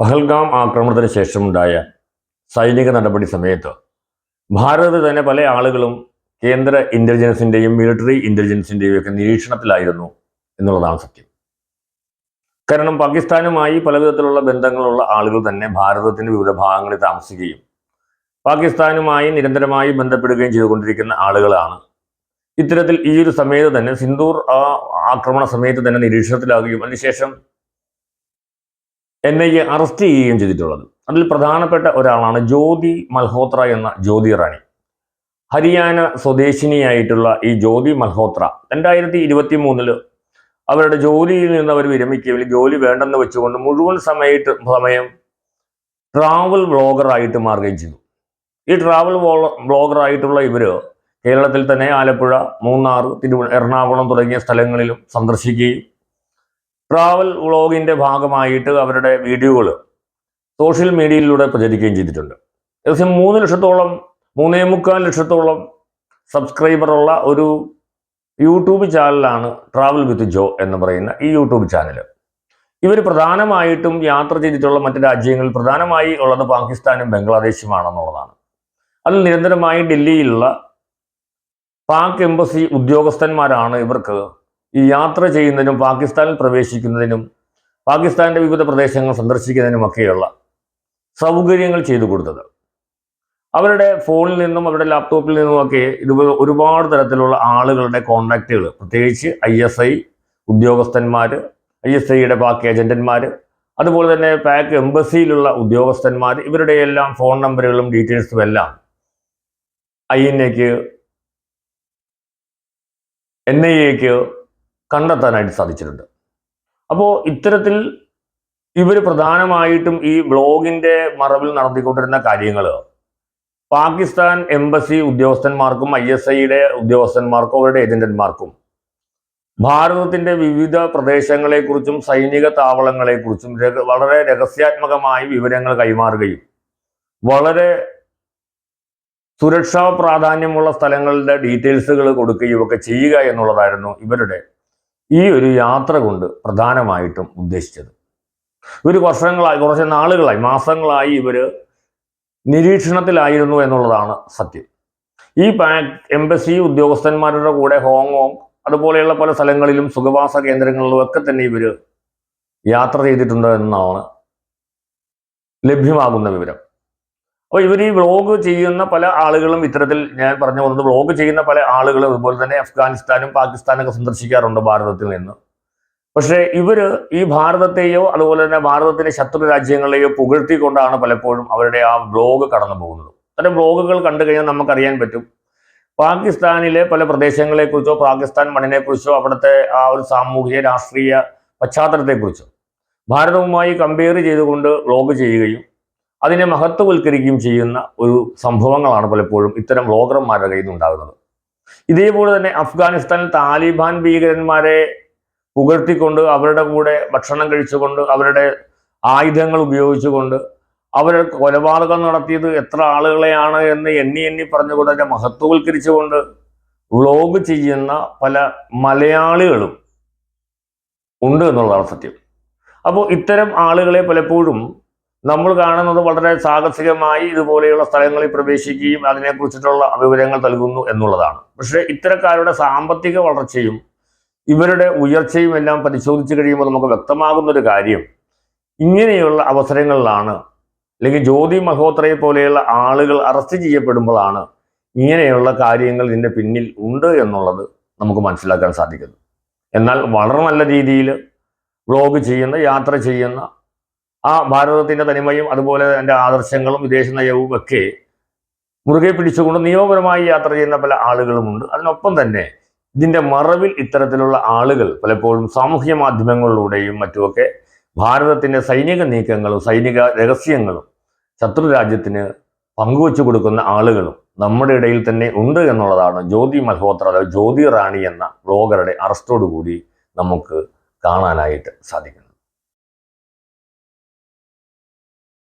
പഹൽഗാം ആക്രമണത്തിന് ശേഷമുണ്ടായ സൈനിക നടപടി സമയത്ത് ഭാരതത്തിൽ തന്നെ പല ആളുകളും കേന്ദ്ര ഇന്റലിജൻസിന്റെയും മിലിറ്ററി ഇന്റലിജൻസിന്റെയും ഒക്കെ നിരീക്ഷണത്തിലായിരുന്നു എന്നുള്ളതാണ് സത്യം. കാരണം പാകിസ്ഥാനുമായി പലവിധത്തിലുള്ള ബന്ധങ്ങളുള്ള ആളുകൾ തന്നെ ഭാരതത്തിന്റെ വിവിധ ഭാഗങ്ങളിൽ താമസിക്കുകയും പാകിസ്ഥാനുമായി നിരന്തരമായി ബന്ധപ്പെടുകയും ചെയ്തുകൊണ്ടിരിക്കുന്ന ആളുകളാണ്. ഇത്തരത്തിൽ ഈ ഒരു സമയത്ത് തന്നെ സിന്ദൂർ ആക്രമണ സമയത്ത് തന്നെ നിരീക്ഷണത്തിലാകുകയും അതിനുശേഷം എൻ ഐ എ അറസ്റ്റ് ചെയ്യുകയും ചെയ്തിട്ടുള്ളത്. അതിൽ പ്രധാനപ്പെട്ട ഒരാളാണ് ജ്യോതി മൽഹോത്ര എന്ന ജ്യോതി റാണി. ഹരിയാന സ്വദേശിനിയായിട്ടുള്ള ഈ ജ്യോതി മൽഹോത്ര രണ്ടായിരത്തി ഇരുപത്തി മൂന്നിൽ അവരുടെ ജോലിയിൽ നിന്ന് അവർ വിരമിക്കുകയും ജോലി വേണ്ടെന്ന് വെച്ചുകൊണ്ട് മുഴുവൻ സമയത്ത് സമയം ട്രാവൽ വ്ളോഗറായിട്ട് മാറുകയും ചെയ്തു. ഈ ട്രാവൽ വ്ളോഗറായിട്ടുള്ള ഇവർ കേരളത്തിൽ തന്നെ ആലപ്പുഴ മൂന്നാർ തിരുവ എറണാകുളം തുടങ്ങിയ സ്ഥലങ്ങളിലും സന്ദർശിക്കുകയും ട്രാവൽ വ്ളോഗിന്റെ ഭാഗമായിട്ട് അവരുടെ വീഡിയോകൾ സോഷ്യൽ മീഡിയയിലൂടെ പ്രചരിക്കുകയും ചെയ്തിട്ടുണ്ട്. ഏകദേശം മൂന്ന് ലക്ഷത്തോളം മൂന്നേ മുക്കാൽ ലക്ഷത്തോളം സബ്സ്ക്രൈബറുള്ള ഒരു യൂട്യൂബ് ചാനലാണ് ട്രാവൽ വിത്ത് ജോ എന്ന് പറയുന്ന ഈ യൂട്യൂബ് ചാനൽ ഇവർ പ്രധാനമായിട്ടും യാത്ര ചെയ്തിട്ടുള്ള മറ്റ് രാജ്യങ്ങളിൽ പ്രധാനമായി ഉള്ളത് പാകിസ്ഥാനും ബംഗ്ലാദേശുമാണെന്നുള്ളതാണ്. അതിൽ നിരന്തരമായി ഡൽഹിയിലുള്ള പാക് എംബസി ഉദ്യോഗസ്ഥന്മാരാണ് ഇവർക്ക് ഈ യാത്ര ചെയ്യുന്നതിനും പാകിസ്ഥാനിൽ പ്രവേശിക്കുന്നതിനും പാകിസ്ഥാന്റെ വിവിധ പ്രദേശങ്ങൾ സന്ദർശിക്കുന്നതിനും ഒക്കെയുള്ള സൗകര്യങ്ങൾ ചെയ്തു കൊടുത്തത്. അവരുടെ ഫോണിൽ നിന്നും അവരുടെ ലാപ്ടോപ്പിൽ നിന്നുമൊക്കെ ഇതുപോലെ ഒരുപാട് തരത്തിലുള്ള ആളുകളുടെ കോണ്ടാക്റ്റുകൾ പ്രത്യേകിച്ച് ഐ എസ് ഐ ഉദ്യോഗസ്ഥന്മാർ ഐ എസ് ഐയുടെ ബാക്കി ഏജന്റന്മാർ അതുപോലെ തന്നെ പാക്ക് എംബസിയിലുള്ള ഉദ്യോഗസ്ഥന്മാർ ഇവരുടെ എല്ലാം ഫോൺ നമ്പറുകളും ഡീറ്റെയിൽസും എല്ലാം ഐ എൻ എക്ക് എൻ ഐ എക്ക് കണ്ടെത്താനായിട്ട് സാധിച്ചിട്ടുണ്ട്. അപ്പോൾ ഇത്തരത്തിൽ ഇവർ പ്രധാനമായിട്ടും ഈ ബ്ലോഗിന്റെ മറവിൽ നടത്തിക്കൊണ്ടിരുന്ന കാര്യങ്ങൾ പാകിസ്ഥാൻ എംബസി ഉദ്യോഗസ്ഥന്മാർക്കും ഐ എസ് ഐയുടെ ഉദ്യോഗസ്ഥന്മാർക്കും അവരുടെ ഏജന്റന്മാർക്കും ഭാരതത്തിന്റെ വിവിധ പ്രദേശങ്ങളെക്കുറിച്ചും സൈനിക താവളങ്ങളെക്കുറിച്ചും വളരെ രഹസ്യാത്മകമായി വിവരങ്ങൾ കൈമാറുകയും വളരെ സുരക്ഷാ പ്രാധാന്യമുള്ള സ്ഥലങ്ങളുടെ ഡീറ്റെയിൽസുകൾ കൊടുക്കുകയും ഒക്കെ ചെയ്യുക എന്നുള്ളതായിരുന്നു ഇവരുടെ ഈ ഒരു യാത്ര കൊണ്ട് പ്രധാനമായിട്ടും ഉദ്ദേശിച്ചത്. ഒരു വർഷങ്ങളായി കുറച്ച് നാളുകളായി മാസങ്ങളായി ഇവർ നിരീക്ഷണത്തിലായിരുന്നു എന്നുള്ളതാണ് സത്യം. ഈ എംബസി ഉദ്യോഗസ്ഥന്മാരുടെ കൂടെ ഹോങ്കോങ് അതുപോലെയുള്ള പല സ്ഥലങ്ങളിലും സുഖവാസ കേന്ദ്രങ്ങളിലും ഒക്കെ തന്നെ ഇവർ യാത്ര ചെയ്തിട്ടുണ്ട് എന്നാണ് ലഭ്യമാകുന്ന വിവരം. അപ്പോൾ ഇവർ ഈ വ്ളോഗ് ചെയ്യുന്ന പല ആളുകളും ഇത്തരത്തിൽ ഞാൻ പറഞ്ഞു പോകുന്നത് വ്ളോഗ് ചെയ്യുന്ന പല ആളുകളും അതുപോലെ തന്നെ അഫ്ഗാനിസ്ഥാനും പാകിസ്ഥാനൊക്കെ സന്ദർശിക്കാറുണ്ട് ഭാരതത്തിൽ നിന്ന്. പക്ഷേ ഇവർ ഈ ഭാരതത്തെയോ അതുപോലെ തന്നെ ഭാരതത്തിന്റെ ശത്രു രാജ്യങ്ങളെയോ പുകഴ്ത്തിക്കൊണ്ടാണ് പലപ്പോഴും അവരുടെ ആ വ്ളോഗ് കടന്നു പോകുന്നത്. അത്തരം വ്ളോഗുകൾ കണ്ടു കഴിഞ്ഞാൽ നമുക്കറിയാൻ പറ്റും. പാകിസ്ഥാനിലെ പല പ്രദേശങ്ങളെക്കുറിച്ചോ പാകിസ്ഥാൻ മണ്ണിനെക്കുറിച്ചോ അവിടുത്തെ ആ ഒരു സാമൂഹിക രാഷ്ട്രീയ പശ്ചാത്തലത്തെക്കുറിച്ചോ ഭാരതവുമായി കമ്പയർ ചെയ്തുകൊണ്ട് വ്ളോഗ് ചെയ്യുകയും അതിനെ മഹത്വവൽക്കരിക്കുകയും ചെയ്യുന്ന ഒരു സംഭവങ്ങളാണ് പലപ്പോഴും ഇത്തരം വ്ളോഗർമാരുടെ കയ്യിൽ നിന്നുണ്ടാകുന്നത് ഇതേപോലെ തന്നെ അഫ്ഗാനിസ്ഥാനിൽ താലിബാൻ ഭീകരന്മാരെ പുകഴ്ത്തിക്കൊണ്ട് അവരുടെ കൂടെ ഭക്ഷണം കഴിച്ചുകൊണ്ട് അവരുടെ ആയുധങ്ങൾ ഉപയോഗിച്ചുകൊണ്ട് അവർ കൊലപാതകം നടത്തിയത് എത്ര ആളുകളെയാണ് എന്ന് എണ്ണി എണ്ണി പറഞ്ഞുകൊണ്ട് അതിനെ മഹത്വവൽക്കരിച്ചുകൊണ്ട് വ്ളോഗ് ചെയ്യുന്ന പല മലയാളികളും ഉണ്ട് എന്നുള്ളതാണ് സത്യം. അപ്പോൾ ഇത്തരം ആളുകളെ പലപ്പോഴും നമ്മൾ കാണുന്നത് വളരെ സാഹസികമായി ഇതുപോലെയുള്ള സ്ഥലങ്ങളിൽ പ്രവേശിക്കുകയും അതിനെക്കുറിച്ചിട്ടുള്ള വിവരങ്ങൾ നൽകുന്നു എന്നുള്ളതാണ്. പക്ഷേ ഇത്തരക്കാരുടെ സാമ്പത്തിക വളർച്ചയും ഇവരുടെ ഉയർച്ചയും എല്ലാം പരിശോധിച്ച് കഴിയുമ്പോൾ നമുക്ക് വ്യക്തമാകുന്ന ഒരു കാര്യം ഇങ്ങനെയുള്ള അവസരങ്ങളിലാണ് അല്ലെങ്കിൽ ജ്യോതി മഹോത്രയെ പോലെയുള്ള ആളുകൾ അറസ്റ്റ് ചെയ്യപ്പെടുമ്പോഴാണ് ഇങ്ങനെയുള്ള കാര്യങ്ങൾ ഇതിന്റെ പിന്നിൽ ഉണ്ട് എന്നുള്ളത് നമുക്ക് മനസ്സിലാക്കാൻ സാധിക്കുന്നു എന്നാൽ വളരെ നല്ല രീതിയിൽ വ്ളോഗ് ചെയ്യുന്ന യാത്ര ചെയ്യുന്ന ആ ഭാരതത്തിന്റെ തനിമയും അതുപോലെ എന്റെ ആദർശങ്ങളും വിദേശ നയവും ഒക്കെ മുറുകെ പിടിച്ചുകൊണ്ട് നിയമപരമായി യാത്ര ചെയ്യുന്ന പല ആളുകളുമുണ്ട്. അതിനൊപ്പം തന്നെ ഇതിന്റെ മറവിൽ ഇത്തരത്തിലുള്ള ആളുകൾ പലപ്പോഴും സാമൂഹ്യ മാധ്യമങ്ങളിലൂടെയും മറ്റുമൊക്കെ ഭാരതത്തിന്റെ സൈനിക നീക്കങ്ങളും സൈനിക രഹസ്യങ്ങളും ശത്രു രാജ്യത്തിന് പങ്കുവച്ചു കൊടുക്കുന്ന ആളുകളും നമ്മുടെ ഇടയിൽ തന്നെ ഉണ്ട് എന്നുള്ളതാണ് ജ്യോതി മൽഹോത്ര അഥവാ ജ്യോതി റാണി എന്ന ബ്ലോഗറുടെ അറസ്റ്റോടുകൂടി നമുക്ക് കാണാനായിട്ട് സാധിക്കുന്നത്.